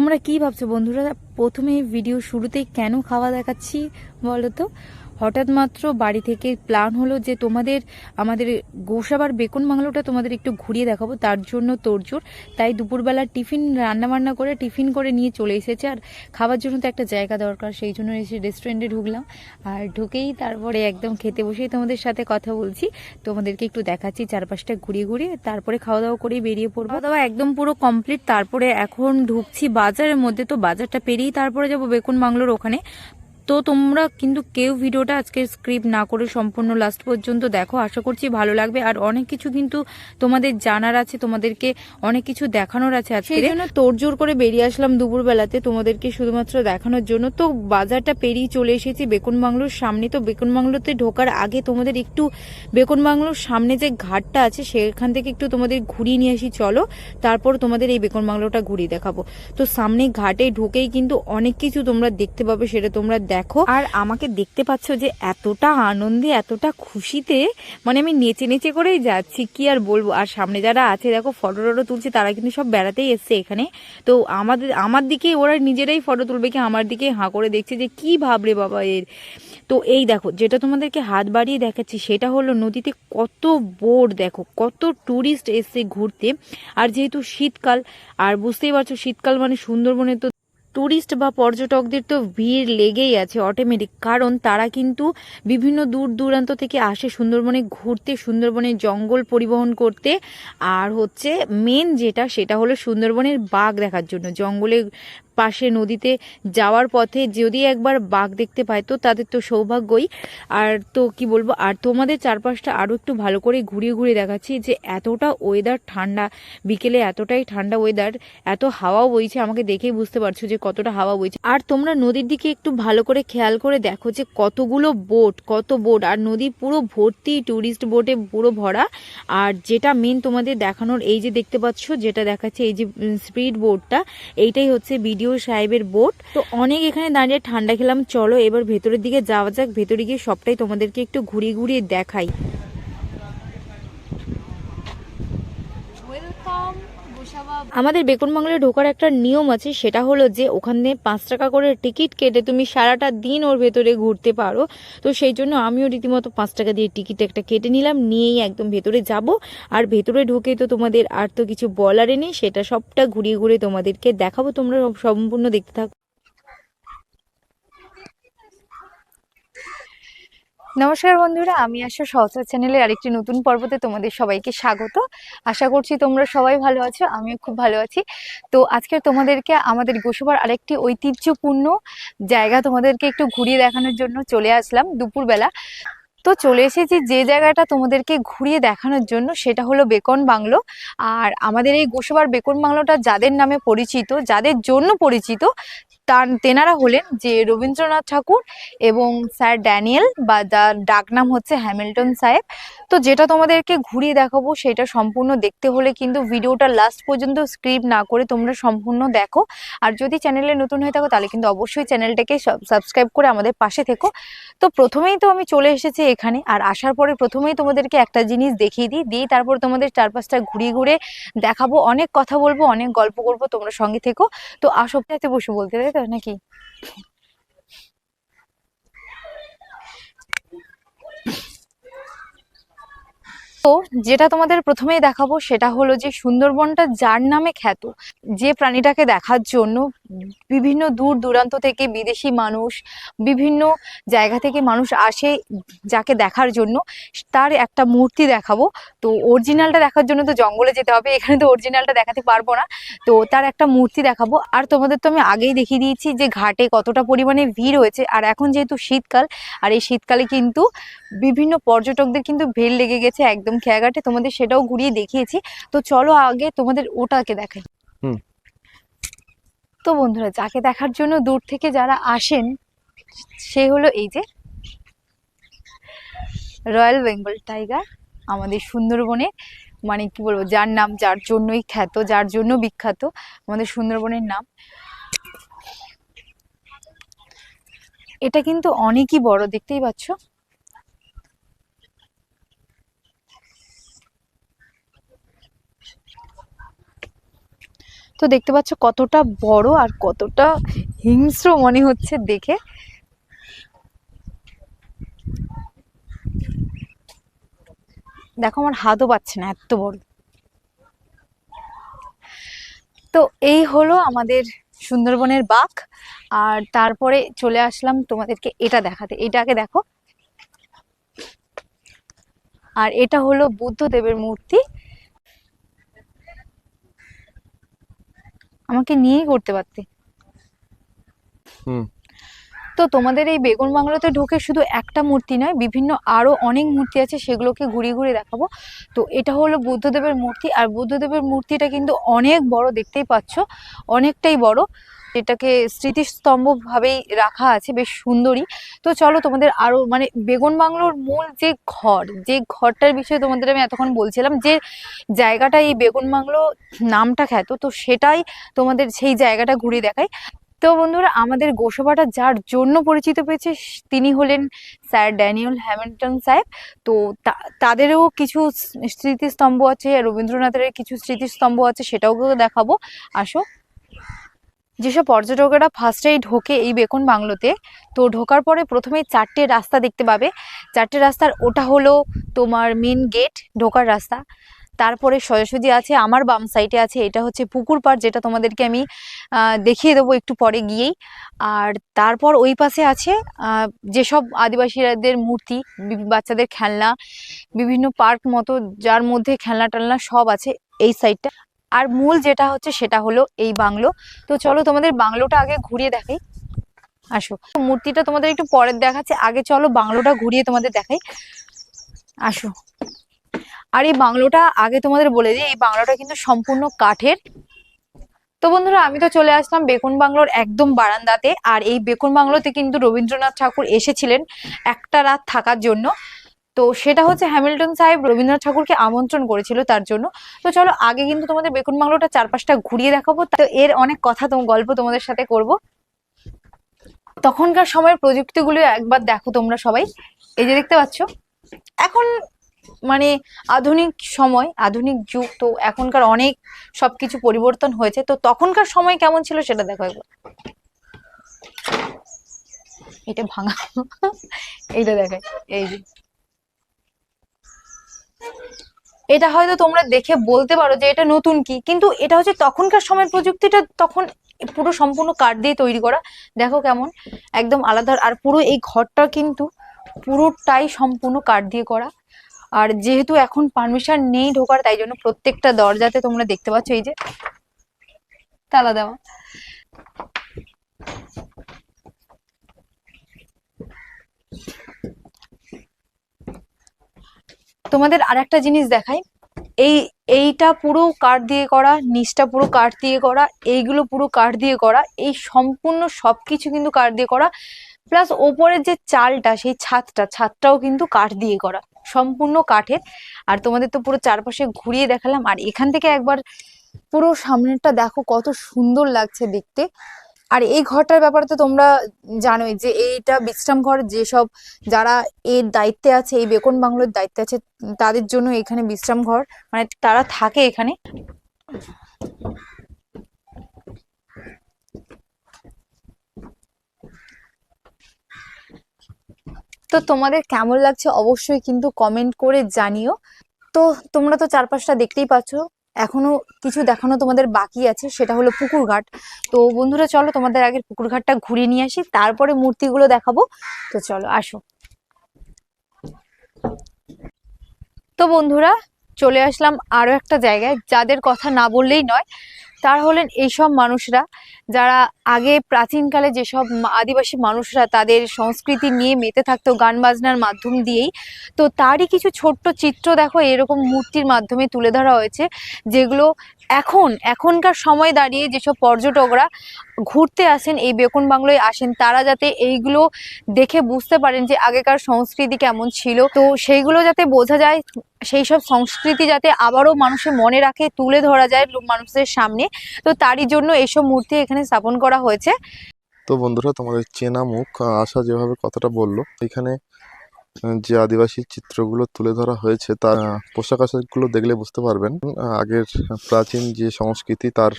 তোমরা কি ভাবছ বন্ধুরা? প্রথমে ভিডিও শুরুতেই কেন খাওয়া দেখাচ্ছি বলো তো হঠাৎ মাত্র বাড়ি থেকে প্ল্যান হলো যে তোমাদের, আমাদের গোসাবার বেকন বাংলোটা তোমাদের একটু ঘুরিয়ে দেখাবো। তার জন্য তোড়জোড় তাই দুপুরবেলা টিফিন রান্না বান্না করে টিফিন করে নিয়ে চলে এসেছে। আর খাবার জন্য তো একটা জায়গা দরকার, সেই জন্য এসে রেস্টুরেন্টে ঢুকলাম। আর ঢুকেই তারপরে একদম খেতে বসেই তোমাদের সাথে কথা বলছি। তোমাদেরকে একটু দেখাচ্ছি চারপাশটা ঘুরিয়ে ঘুরিয়ে। তারপরে খাওয়া দাওয়া করেই বেরিয়ে পড়ব। দাওয়া একদম পুরো কমপ্লিট তারপরে এখন ঢুকছি বাজারের মধ্যে। তো বাজারটা পেরিয়েই তারপরে যাব বেকন বাংলোর ওখানে। তো তোমরা কিন্তু কেউ ভিডিওটা আজকে স্ক্রিপ্ট না করে সম্পূর্ণ লাস্ট পর্যন্ত দেখো। আশা করছি ভালো লাগবে। আর অনেক কিছু কিন্তু তোমাদের জানার আছে, তোমাদেরকে অনেক কিছু দেখানোর আছে আজকে। সেই জন্য করে বেরিয়ে আসলাম দুপুর বেলাতে তোমাদেরকে শুধুমাত্র দেখানোর জন্য। তো বাজারটা পেরিয়ে চলে এসেছি বেকন বাংলোর সামনে। তো বেকন বাংলোতে ঢোকার আগে তোমাদের একটু বেকন বাংলোর সামনে যে ঘাটটা আছে, সেখান থেকে একটু তোমাদের ঘুরিয়ে নিয়ে আসি। চলো, তারপর তোমাদের এই বেকন বাংলোটা ঘুরিয়ে দেখাবো। তো সামনে ঘাটে ঢুকেই কিন্তু অনেক কিছু তোমরা দেখতে পাবে, সেটা তোমরা দেখো, আর আমাকে দেখতে পাচ্ছ যে এতটা আনন্দে, এতটা খুশিতে মানে আমি নেচে নেচে করেই যাচ্ছি, কি আর বলব? আর সামনে যারা আছে, দেখো ফটো টটো তুলছে, তারা কিন্তু সব বেড়াতেই এসছে এখানে। তো আমাদের, আমার দিকে ওরা নিজেরাই ফটো তুলবে কি আমার দিকে হাঁ করে দেখছে যে কি ভাবরে বাবা এর। তো এই দেখো, যেটা তোমাদেরকে হাত বাড়িয়ে দেখাচ্ছি, সেটা হলো নদীতে কত বোট দেখো, কত ট্যুরিস্ট এসছে ঘুরতে। আর যেহেতু শীতকাল, আর বুঝতেই পারছ, শীতকাল মানে সুন্দরবনে তো ট্যুরিস্ট বা পর্যটকদের তো ভিড় লেগেই আছে অটোমেটিক কারণ তারা কিন্তু বিভিন্ন দূর দূরান্ত থেকে আসে সুন্দরবনে ঘুরতে, সুন্দরবনের জঙ্গল পরিবহন করতে। আর হচ্ছে মেন যেটা, সেটা হলো সুন্দরবনের বাঘ দেখার জন্য। জঙ্গলের পাশে নদীতে যাওয়ার পথে যদি একবার বাঘ দেখতে পায়, তো তাদের তো সৌভাগ্যই। আর তো কি বলব, আর তোমাদের চারপাশটা আরও একটু ভালো করে ঘুরিয়ে ঘুরিয়ে দেখাচ্ছি যে এতটা ওয়েদার ঠান্ডা, বিকেলে এতটাই ঠান্ডা ওয়েদার এত হাওয়াও বইছে, আমাকে দেখেই বুঝতে পারছ যে কতটা হাওয়া বইছে। আর তোমরা নদীর দিকে একটু ভালো করে খেয়াল করে দেখো যে কতগুলো বোট কত বোট আর নদী পুরো ভর্তি ট্যুরিস্ট বোটে পুরো ভরা। আর যেটা মেন তোমাদের দেখানোর, এই যে দেখতে পাচ্ছ, যেটা দেখাচ্ছে এই যে স্পিড বোটটা এইটাই হচ্ছে বিডিও সাহেবের বোট। তো অনেক এখানে দাঁড়িয়ে ঠান্ডা খেলাম। চলো এবার ভেতরের দিকে যাওয়া যাক। ভেতরে গিয়ে সবটাই তোমাদেরকে একটু ঘুরিয়ে ঘুরিয়ে দেখাই ওয়েলকাম গোসাবা আমাদের বেকন বাংলায় ঢোকার একটা নিয়ম আছে, সেটা হলো যে ওখানে পাঁচ টাকা করে টিকিট কেটে তুমি সারাটা দিন ওর ভেতরে ঘুরতে পারো। তো সেই জন্য আমিও রীতিমতো পাঁচ টাকা দিয়ে টিকিট একটা কেটে নিলাম, নিয়েই একদম ভেতরে যাব। আর ভেতরে ঢুকে তো তোমাদের আর তো কিছু বলারে নেই, সেটা সবটা ঘুরিয়ে ঘুরিয়ে তোমাদেরকে দেখাবো। তোমরা সম্পূর্ণ দেখতে থাকো। নমস্কার বন্ধুরা, আমি আশা সহচর চ্যানেলের আরেকটি নতুন পর্বতে তোমাদের সবাইকে স্বাগত। আশা করছি তোমরা সবাই ভালো আছো, আমিও খুব ভালো আছি। তো আজকে তোমাদেরকে আমাদের গোসবার আরেকটি ঐতিহ্যপূর্ণ জায়গা তোমাদেরকে একটু ঘুরিয়ে দেখানোর জন্য চলে আসলাম দুপুরবেলা। তো চলে এসেছি যে জায়গাটা তোমাদেরকে ঘুরিয়ে দেখানোর জন্য, সেটা হলো বেকন বাংলো। আর আমাদের এই গোসবার বেকন বাংলোটা যাদের নামে পরিচিত, যাদের জন্য পরিচিত তার তেনারা হলেন যে রবীন্দ্রনাথ ঠাকুর এবং স্যার ড্যানিয়েল বা যার ডাকনাম হচ্ছে হ্যামিল্টন সাহেব। তো যেটা তোমাদেরকে ঘুরিয়ে দেখাবো সেটা সম্পূর্ণ দেখতে হলে কিন্তু ভিডিওটা লাস্ট পর্যন্ত স্ক্রিপ্ট না করে তোমরা সম্পূর্ণ দেখো। আর যদি চ্যানেলে নতুন হয়ে থাকো তাহলে কিন্তু অবশ্যই চ্যানেলটাকে সাবস্ক্রাইব করে আমাদের পাশে থেকো। তো প্রথমেই তো আমি চলে এসেছি এখানে আর আসার পরে প্রথমেই তোমাদেরকে একটা জিনিস দেখিয়ে দিই, দিয়ে তারপর তোমাদের চারপাশটা ঘুরিয়ে ঘুরে দেখাবো, অনেক কথা বলব, অনেক গল্প করব, তোমরা সঙ্গে থেকো। তো আসো বসে বলতে নাকি? তো যেটা তোমাদের প্রথমেই দেখাবো সেটা হলো যে সুন্দরবনটা যার নামে খ্যাত, যে প্রাণীটাকে দেখার জন্য বিভিন্ন দূর দূরান্ত থেকে বিদেশি মানুষ, বিভিন্ন জায়গা থেকে মানুষ আসে যাকে দেখার জন্য। তার একটা মূর্তি দেখাবো। তো অরিজিনালটা দেখার জন্য তো জঙ্গলে যেতে হবে, এখানে তো অরিজিনালটা দেখাতে পারব না। তো তার একটা মূর্তি দেখাবো। আর তোমাদের তো আমি আগেই দেখিয়ে দিয়েছি যে ঘাটে কতটা পরিমাণে ভিড় হয়েছে। আর এখন যেহেতু শীতকাল, আর এই শীতকালে কিন্তু বিভিন্ন পর্যটকদের কিন্তু ভিড় লেগে গেছে একদম খেয়াঘাটে তোমাদের সেটাও ঘুরিয়ে দেখিয়েছি। তো চলো আগে তোমাদের ওটাকে দেখাই। হুম। তো বন্ধুরা যাকে দেখার জন্য দূর থেকে যারা আসেন সে হলো এই যে রয়্যাল বেঙ্গল টাইগার আমাদের সুন্দরবনে। মানে কি বলব যার নাম যার জন্যই খ্যাত যার জন্য বিখ্যাত আমাদের সুন্দরবনের নাম। এটা কিন্তু অনেকই বড় দেখতেই পাচ্ছ? তো দেখতে পাচ্ছ কতটা বড় আর কতটা হিংস্র মনে হচ্ছে দেখে। দেখো আমার হাতও পাচ্ছে না, এত বড়। তো এই হলো আমাদের সুন্দরবনের বাঘ, আর তারপরে চলে আসলাম তোমাদেরকে এটা দেখাতে। এটাকে দেখো। আর এটা হলো বুদ্ধদেবের মূর্তি। আমাকে নিয়েই করতে পারতে। হুম। তো তোমাদের এই বেগুন বাংলাতে ঢোকে শুধু একটা মূর্তি নয় বিভিন্ন আরও অনেক মূর্তি আছে সেগুলোকে ঘুরিয়ে ঘুরিয়ে দেখাবো। তো এটা হলো বুদ্ধদেবের মূর্তি আর বুদ্ধদেবের মূর্তিটা কিন্তু অনেক বড় দেখতেই পাচ্ছ অনেকটাই বড়। এটাকে স্মৃতিস্তম্ভ ভাবেই রাখা আছে, বেশ সুন্দরই তো চলো তোমাদের আরও মানে বেগুন বাংলোর মূল যে ঘর, যে ঘরটার বিষয়ে তোমাদের আমি এতক্ষণ বলছিলাম, যে জায়গাটা এই বেগুন বাংলো নামটা খ্যাত, তো সেটাই তোমাদের সেই জায়গাটা ঘুরে দেখাই। তো বন্ধুরা, আমাদের গোসাবাটা যার জন্য পরিচিত পেয়েছে, তিনি হলেন স্যার ড্যানিয়েল হ্যামিল্টন সাহেব। তা- তাদেরও কিছু স্মৃতিস্তম্ভ আছে, রবীন্দ্রনাথের কিছু স্মৃতিস্তম্ভ আছে, সেটাও দেখাবো। আসো। যেসব পর্যটকেরা ফার্স্টেই ঢোকে এই বেকন বাংলোতে, তো ঢোকার পরে প্রথমেই চারটে রাস্তা দেখতে পাবে। চারটে রাস্তার ওটা হলো তোমার মেন গেট ঢোকার রাস্তা। তারপরে সোজাসুজি আছে, আমার বাম সাইডে আছে, এটা হচ্ছে পুকুর পাড়, যেটা তোমাদেরকে আমি দেখিয়ে দেবো একটু পরে গিয়েই। আর তারপর ওই পাশে আছে যেসব আদিবাসীদের মূর্তি বাচ্চাদের খেলনা, বিভিন্ন পার্ক মতো, যার মধ্যে খেলনা টেলনা সব আছে এই সাইডটা আর মূল যেটা হচ্ছে সেটা হলো এই বাংলো। তো চলো তোমাদের বাংলোটা আগে ঘুরিয়ে দেখাই। আসো। মূর্তিটা তোমাদের একটু পরের দেখাচ্ছে। আগে চলো বাংলোটা ঘুরিয়ে তোমাদের দেখাই। আসো। আর এই বাংলোটা আগে তোমাদের বলে দিই, এই বাংলোটা কিন্তু সম্পূর্ণ কাঠের। তো বন্ধুরা, আমি তো চলে আসলাম বেগুন বাংলোর একদম বারান্দাতে। আর এই বেগুন বাংলোতে কিন্তু রবীন্দ্রনাথ ঠাকুর এসেছিলেন একটা রাত থাকার জন্য। তো সেটা হচ্ছে হ্যামিল্টন সাহেব রবীন্দ্রনাথ ঠাকুরকে আমন্ত্রণ করেছিল তার জন্য। তো চলো আগে কিন্তু তোমাদের বেগুন বাংলোটা চারপাশটা ঘুরিয়ে দেখাবো। তো এর অনেক কথা তো গল্প তোমাদের সাথে করব। তখনকার সময়ের প্রযুক্তিগুলো একবার দেখো তোমরা সবাই। এই যে দেখতে পাচ্ছ, এখন মানে আধুনিক সময়, আধুনিক যুগ, তো এখনকার অনেক সবকিছু পরিবর্তন হয়েছে। তো তখনকার সময় কেমন ছিল সেটা দেখো একবার। এটা ভাঙা। এইটা দেখায় এই যে। এটা হয়তো তোমরা দেখে বলতে পারো যে এটা নতুন কি, কিন্তু এটা হচ্ছে তখনকার সময়ের প্রযুক্তিটা তখন পুরো সম্পূর্ণ কাঠ দিয়ে তৈরি করা। দেখো কেমন, একদম আলাদা। আর পুরো এই ঘরটা কিন্তু পুরোটাই সম্পূর্ণ কাঠ দিয়ে করা। আর যেহেতু এখন পারমিশন নেই ঢোকার, তাই জন্য প্রত্যেকটা দরজাতে তোমরা দেখতে পাচ্ছ এই যে, তালা দেওয়া। তোমাদের আরেকটা জিনিস দেখাই। এই, এইটা পুরো কাঠ দিয়ে করা, নিচটা পুরো কাঠ দিয়ে করা, এইগুলো পুরো কাঠ দিয়ে করা, এই সম্পূর্ণ সবকিছু কিন্তু কাঠ দিয়ে করা। প্লাস ওপরের যে চালটা, সেই ছাদটা, ছাদটাও কিন্তু কাঠ দিয়ে করা, সম্পূর্ণ কাঠের। আর তোমাদের তো পুরো চারপাশে ঘুরিয়ে দেখালাম। আর এখান থেকে একবার পুরো সামনেরটা দেখো, কত সুন্দর লাগছে দেখতে। আর এই ঘরটার ব্যাপারে তো তোমরা জানোই যে এইটা বিশ্রাম ঘর যেসব যারা এর দায়িত্বে আছে এই বেকন বাংলোর দায়িত্বে আছে তাদের জন্য এখানে বিশ্রাম ঘর। মানে তারা থাকে এখানে। তো তোমাদের কেমন লাগছে অবশ্যই কিন্তু কমেন্ট করে জানিও। তো তোমরা তো চারপাশটা দেখতেই পাচ্ছ। এখনও কিছু দেখানো তোমাদের বাকি আছে, সেটা হলো পুকুর ঘাট তো বন্ধুরা, চলো তোমাদের আগে পুকুর ঘাটটা ঘুরিয়ে নিয়ে আসি, তারপরে মূর্তিগুলো দেখাবো। তো চলো, আসো। তো বন্ধুরা, চলে আসলাম আরও একটা জায়গায়, যাদের কথা না বললেই নয়। তারা হলেন এইসব মানুষরা যারা আগে প্রাচীনকালে যেসব আদিবাসী মানুষরা তাদের সংস্কৃতি নিয়ে মেতে থাকতো গান বাজনার মাধ্যম দিয়েই। তো তারই কিছু ছোট্ট চিত্র দেখো, এরকম মূর্তির মাধ্যমে তুলে ধরা হয়েছে, যেগুলো এখন, এখনকার সময় দাঁড়িয়ে যেসব পর্যটকরা ঘুরতে আসেন, এই বেকুন বাংলোয় আসেন, তারা যাতে এইগুলো দেখে বুঝতে পারেন যে আগেকার সংস্কৃতি কেমন ছিল। তো সেইগুলো যাতে বোঝা যায় সেই সব সংস্কৃতি যাতে আবারও মানুষের মনে রাখে, তুলে ধরা যায় মানুষদের সামনে। তো তারই জন্য এইসব মূর্তি এখানে স্থাপন করা হয়েছে। তো বন্ধুরা, তোমাদের চেনা মুখ, আশা যেভাবে কথাটা বলল, এখানে যে আদিবাসী চিত্রগুলো তুলে ধরা হয়েছে, তার পোশাক আশাকগুলো দেখলে বুঝতে পারবেন আগের প্রাচীন যে সংস্কৃতি, তার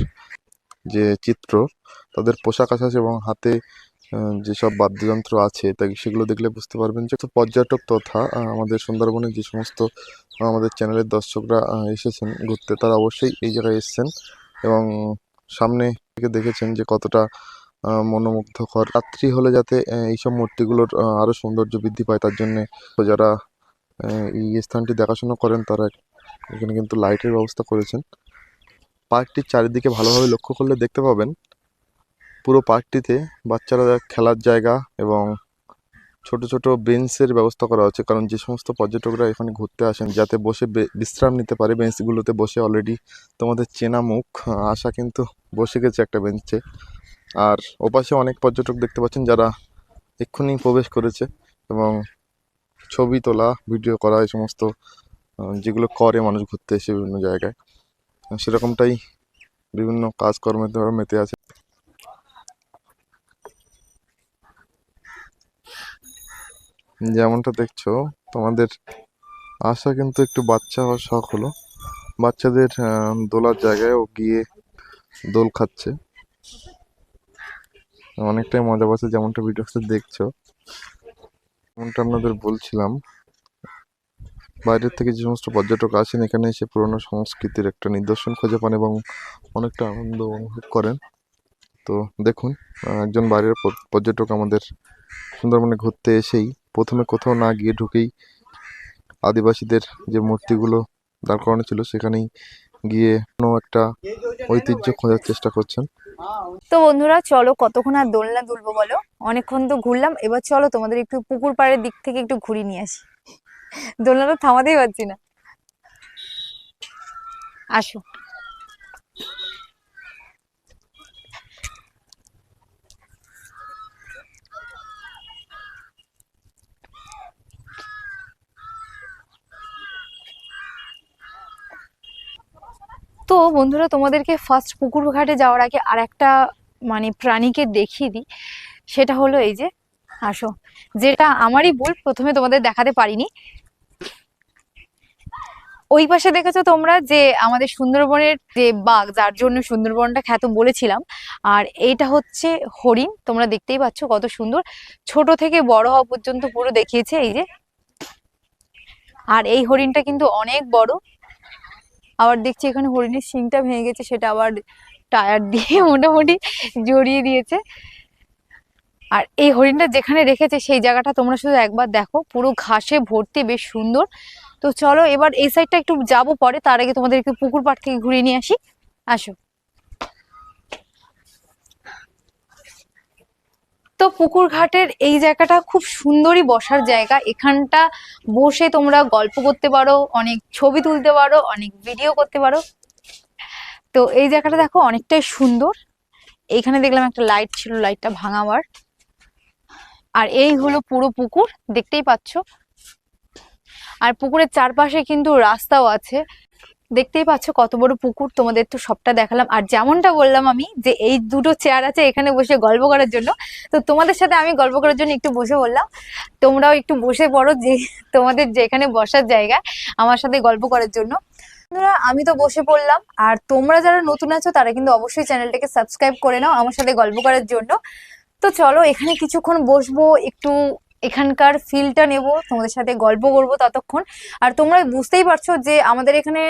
যে চিত্র, তাদের পোশাক আশাক এবং হাতে যেসব বাদ্যযন্ত্র আছে তাই সেগুলো দেখলে বুঝতে পারবেন যে পর্যটক তথা আমাদের সুন্দরবনে যে সমস্ত আমাদের চ্যানেলের দর্শকরা এসেছেন ঘুরতে, তারা অবশ্যই এই জায়গায় এসেছেন এবং সামনে থেকে দেখেছেন যে কতটা মনোমুগ্ধকর। রাত্রি হলে যাতে এইসব মূর্তিগুলোর আরও সৌন্দর্য বৃদ্ধি পায়, তার জন্যে যারা এই স্থানটি দেখাশোনা করেন, তারা এখানে কিন্তু লাইটের ব্যবস্থা করেছেন। পার্কটির চারিদিকে ভালোভাবে লক্ষ্য করলে দেখতে পাবেন পার্কটিতে বাচ্চারা খেলার জায়গা এবং ছোট ছোট বেঞ্চের ব্যবস্থা করা হচ্ছে। কারণ যে সমস্ত পর্যটকরা এখানে ঘুরতে আসেন, যাতে বসে বিশ্রাম নিতে পারে বেঞ্চগুলোতে বসে অলরেডি তোমাদের চেনা মুখ, আশা কিন্তু বসে গেছে একটা বেঞ্চে। আর ওপাশে অনেক পর্যটক দেখতে পাচ্ছেন যারা এক্ষুনি প্রবেশ করেছে এবং ছবি তোলা, ভিডিও করা, এই সমস্ত যেগুলো করে মানুষ ঘুরতে এসে বিভিন্ন জায়গায়। সেরকমটাই বিভিন্ন কাজকর্মে তারা মেতে আছে। যেমনটা দেখছ, তোমাদের আশা কিন্তু একটু বাচ্চা হওয়ার শখ হলো। বাচ্চাদের দোলার জায়গায়ও গিয়ে দোল খাচ্ছে। অনেকটাই মজা পাচ্ছে যেমনটা ভিডিওতে দেখছ। যেমনটা আপনাদের বলছিলাম, বাইরের থেকে যে সমস্ত পর্যটক আসেন, এখানে এসে পুরোনো সংস্কৃতির একটা নিদর্শন খুঁজে পান এবং অনেকটা আনন্দ অনুভব করেন। তো দেখুন একজন বাইরের পর্যটক আমাদের সুন্দরবনে ঘুরতে এসেই প্রথমে কোথাও না গিয়ে ঢুকেই আদিবাসীদের যে মূর্তিগুলো দাঁড় করানো ছিল সেখানেই গিয়ে কোনো একটা ঐতিহ্য খোঁজার চেষ্টা করছেন। তো বন্ধুরা, চলো কতক্ষণ আর দোলনা দুলবো বলো? অনেকক্ষণ তো ঘুরলাম, এবার চলো তোমাদের একটু পুকুর পাড়ের দিক থেকে একটু ঘুরিয়ে নিয়ে আসি। দোলনাটা থামাতেই পারছি না। আসো। তো বন্ধুরা, তোমাদেরকে ফার্স্ট পুকুর ঘাটে যাওয়ার আগে আর একটা মানে প্রাণীকে দেখিয়ে দিই। সেটা হলো এই যে, আসো। যেটা আমারই ভুল, প্রথমে তোমাদের দেখাতে পারিনি। ওই পাশে দেখেছ তোমরা যে আমাদের সুন্দরবনের যে বাঘ, যার জন্য সুন্দরবনটা খ্যাত বলেছিলাম। আর এইটা হচ্ছে হরিণ, তোমরা দেখতেই পাচ্ছ কত সুন্দর। ছোট থেকে বড় হওয়া পর্যন্ত পুরো দেখিয়েছে এই যে। আর এই হরিণটা কিন্তু অনেক বড়। আবার দেখছি এখানে হরিণের সিংটা ভেঙে গেছে, সেটা আবার টায়ার দিয়ে মোটামুটি জড়িয়ে দিয়েছে। আর এই হরিণটা যেখানে রেখেছে, সেই জায়গাটা তোমরা শুধু একবার দেখো। পুরো ঘাসে ভর্তি, বেশ সুন্দর। তো চলো, এবার এই সাইডটা একটু যাব পরে, তার আগে তোমাদের একটু পুকুর পাড় থেকে ঘুরিয়ে নিয়ে আসি। আসো। তো পুকুর ঘাটের এই জায়গাটা খুব সুন্দরই বসার জায়গা। এখানটা বসে তোমরা গল্প করতে পারো, অনেক ছবি তুলতে পারো, অনেক ভিডিও করতে পারো। তো এই জায়গাটা দেখো অনেকটাই সুন্দর। এখানে দেখলাম একটা লাইট ছিল লাইটটা ভাঙাবার। আর এই হলো পুরো পুকুর, দেখতেই পাচ্ছ। আর পুকুরের চারপাশে কিন্তু রাস্তাও আছে। দেখতেই পাচ্ছ কত বড় পুকুর, তোমাদের তো সবটা দেখালাম। আর যেমনটা বললাম আমি, যে এই দুটো চেয়ার আছে এখানে বসে গল্প করার জন্য। তো তোমাদের সাথে আমি গল্প করার জন্য একটু বসে বললাম তোমরাও একটু বসে পড়ো যে তোমাদের যেখানে বসার জায়গা, আমার সাথে গল্প করার জন্য। আমি তো বসে পড়লাম। আর তোমরা যারা নতুন আছো, তারা কিন্তু অবশ্যই চ্যানেলটাকে সাবস্ক্রাইব করে নাও আমার সাথে গল্প করার জন্য। তো চলো এখানে কিছুক্ষণ বসবো, একটু এখানকার ফিলটা নেব, তোমাদের সাথে গল্প করব ততক্ষণ। আর তোমরা বুঝতেই পারছ যে আমাদের এখানে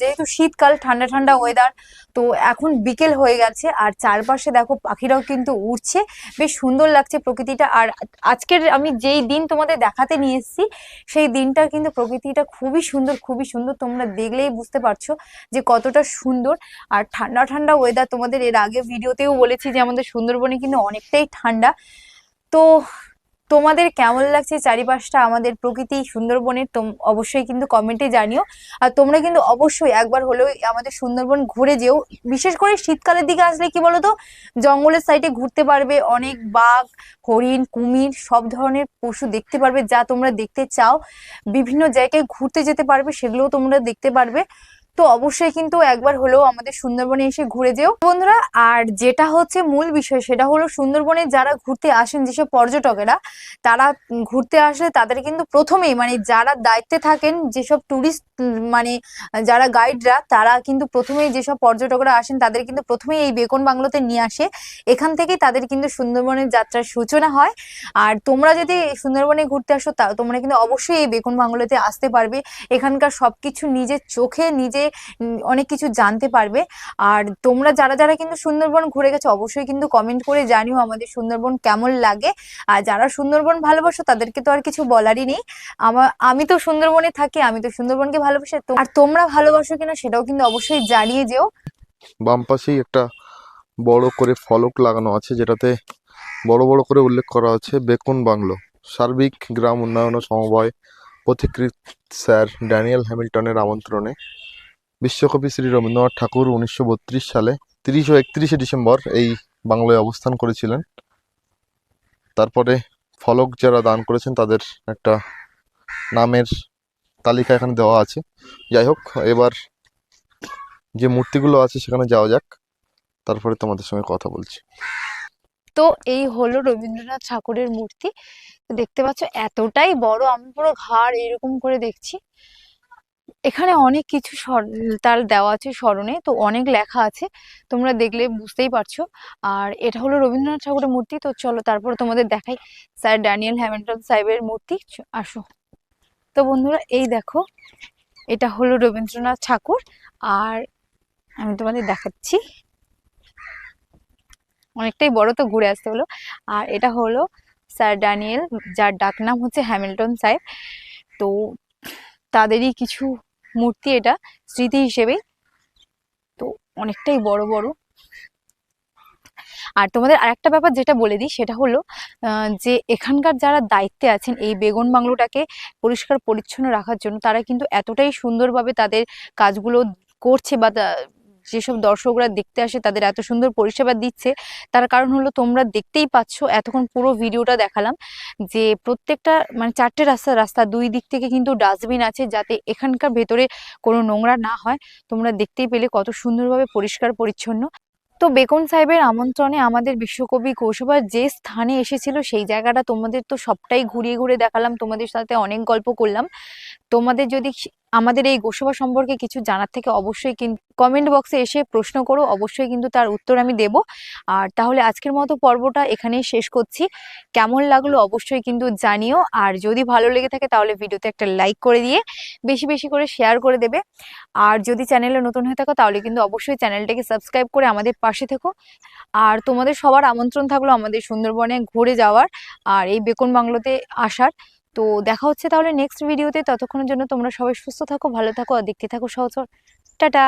যেহেতু শীতকাল, ঠান্ডা ঠান্ডা ওয়েদার তো এখন বিকেল হয়ে গেছে। আর চারপাশে দেখো পাখিরাও কিন্তু উড়ছে। বেশ সুন্দর লাগছে প্রকৃতিটা। আর আজকের আমি যেই দিন তোমাদের দেখাতে নিয়ে এসেছি, সেই দিনটা কিন্তু প্রকৃতিটা খুবই সুন্দর খুবই সুন্দর। তোমরা দেখলেই বুঝতে পারছ যে কতটা সুন্দর। আর ঠান্ডা ঠান্ডা ওয়েদার তোমাদের এর আগে ভিডিওতেও বলেছি যে আমাদের সুন্দরবনে কিন্তু অনেকটাই ঠান্ডা। তো তোমাদের কেমন লাগছে চারিপাশটা? আমাদের প্রকৃতি সুন্দরবনের অবশ্যই কিন্তু কমেন্টে জানিও। আর তোমরা কিন্তু অবশ্যই একবার হলেও আমাদের সুন্দরবন ঘুরে যেও। বিশেষ করে শীতকালের দিকে আসলে কি বলতো? জঙ্গলের সাইডে ঘুরতে পারবে, অনেক বাঘ, হরিণ, কুমির, সব ধরনের পশু দেখতে পারবে, যা তোমরা দেখতে চাও। বিভিন্ন জায়গায় ঘুরতে যেতে পারবে, সেগুলোও তোমরা দেখতে পারবে। তো অবশ্যই কিন্তু একবার হলেও আমাদের সুন্দরবনে এসে ঘুরে যেও। বন্ধুরা, আর যেটা হচ্ছে মূল বিষয়, সেটা হলো সুন্দরবনে যারা ঘুরতে আসেন, যেসব পর্যটকেরা, তারা ঘুরতে আসলে তাদের কিন্তু প্রথমেই মানে যারা দায়িত্বে থাকেন, যেসব টুরিস্ট মানে যারা গাইডরা তারা কিন্তু প্রথমেই যেসব পর্যটকরা আসেন, তাদের কিন্তু প্রথমেই এই বেকন বাংলোতে নিয়ে আসে। এখান থেকেই তাদের কিন্তু সুন্দরবনের যাত্রার সূচনা হয়। আর তোমরা যদি সুন্দরবনে ঘুরতে আসো, তা তোমরা কিন্তু অবশ্যই এই বেকন বাংলোতে আসতে পারবে। এখানকার সবকিছু নিজের চোখে, নিজে অনেক কিছু জানতে পারবে। আর তোমরা যারা যারা কিন্তু সুন্দরবন ঘুরে গেছো, অবশ্যই কিন্তু কমেন্ট করে জানিও আমাদের সুন্দরবন কেমন লাগে। আর যারা সুন্দরবন ভালোবাসো, তাদেরকে তো আর কিছু বলারই নেই। আমার আমি তো সুন্দরবনে থাকি, আমি তো সুন্দরবনকে ভালোবাসি আর তোমরা ভালোবাসো কিনা সেটাও কিন্তু অবশ্যই জানিয়ে যেও। বাম পাশেই একটা বড় করে ফলক লাগানো আছে, যেটাতে বড় বড় করে উল্লেখ করা আছে, বেকন বাংলো, সার্বিক গ্রাম উন্নয়ন সমবায় পথিকৃৎ স্যার ড্যানিয়েল হ্যামিল্টনের আমন্ত্রণে। বিশ্বকবি শ্রী রবীন্দ্রনাথ ঠাকুর উনিশশো বত্রিশ সালে তিরিশ ও একত্রিশে ডিসেম্বর এই বাংলায় অবস্থান করেছিলেন। তারপরে ফলক যারা দান করেছেন, তাদের একটা নামের তালিকা এখানে দেওয়া আছে। যাই হোক, এবার যে মূর্তিগুলো আছে সেখানে যাওয়া যাক। তারপরে তোমাদের সঙ্গে কথা বলছি। তো এই হলো রবীন্দ্রনাথ ঠাকুরের মূর্তি। দেখতে পাচ্ছ, এতটাই বড়, আমি পুরো ঘাড় এরকম করে দেখছি। এখানে অনেক কিছু তার দেওয়া আছে স্মরণে, তো অনেক লেখা আছে, তোমরা দেখলে বুঝতেই পারছ। আর এটা হলো রবীন্দ্রনাথ ঠাকুরের মূর্তি, তো চলো তারপর তোমাদের দেখাই। স্যার ড্যানিয়েল হ্যামিল্টন সাহেবের মূর্তি আসো। তো বন্ধুরা, এই দেখো, এটা হলো রবীন্দ্রনাথ ঠাকুর, আর আমি তোমাদের দেখাচ্ছি। অনেকটাই বড় তো, ঘুরে আসতে হলো। আর এটা হলো স্যার ড্যানিয়েল, যার ডাকনাম হচ্ছে হ্যামিল্টন সাহেব। তো তাদেরই কিছু মূর্তি এটা, স্মৃতি হিসেবে তো অনেকটাই বড় বড়। আর তোমাদের আরেকটা ব্যাপার যেটা বলে দিই, সেটা হলো যে এখানকার যারা দায়িত্বে আছেন এই বেগুন বাংলোটাকে পরিষ্কার পরিচ্ছন্ন রাখার জন্য, তারা কিন্তু এতটাই সুন্দরভাবে তাদের কাজগুলো করছে বা যেসব দর্শকরা দেখতে আসে তাদের এত সুন্দর পরিষেবা দিচ্ছে। তার কারণ হলো তোমরা দেখতেই পাচ্ছ, এতক্ষণ পুরো ভিডিওটা দেখালাম, যে প্রত্যেকটা মানে চারটে রাস্তা রাস্তা দুই দিক থেকে কিন্তু ডাস্টবিন আছে যাতে এখানকার ভেতরে কোনো নোংরা না হয়। তোমরা দেখতেই পেলে কত সুন্দরভাবে পরিষ্কার পরিচ্ছন্ন। তো বেকন সাহেবের আমন্ত্রণে আমাদের বিশ্বকবি কৌশবা যে স্থানে এসেছিল সেই জায়গাটা তোমাদের তো সবটাই ঘুরিয়ে ঘুরে দেখালাম, তোমাদের সাথে অনেক গল্প করলাম। তোমাদের যদি আমাদের এই গোসভা সম্পর্কে কিছু জানার থেকে অবশ্যই কমেন্ট বক্সে এসে প্রশ্ন করো, অবশ্যই কিন্তু তার উত্তর আমি দেব। আর তাহলে আজকের মতো পর্বটা এখানেই শেষ করছি। কেমন লাগল অবশ্যই কিন্তু জানিও। আর যদি ভালো লেগে থাকে তাহলে ভিডিওতে একটা লাইক করে দিয়ে বেশি বেশি করে শেয়ার করে দেবে। আর যদি চ্যানেলে নতুন হয়ে থাকো তাহলে কিন্তু অবশ্যই চ্যানেলটাকে সাবস্ক্রাইব করে আমাদের পাশে থেকো। আর তোমাদের সবার আমন্ত্রণ থাকল আমাদের সুন্দরবনে ঘুরে যাওয়ার, আর এই বেকন বাংলোতে আসার। তো দেখা হচ্ছে তাহলে নেক্সট ভিডিওতে ততক্ষণের জন্য তোমরা সবাই সুস্থ থাকো, ভালো থাকো, আর দেখতে থাকো সহজ টাটা!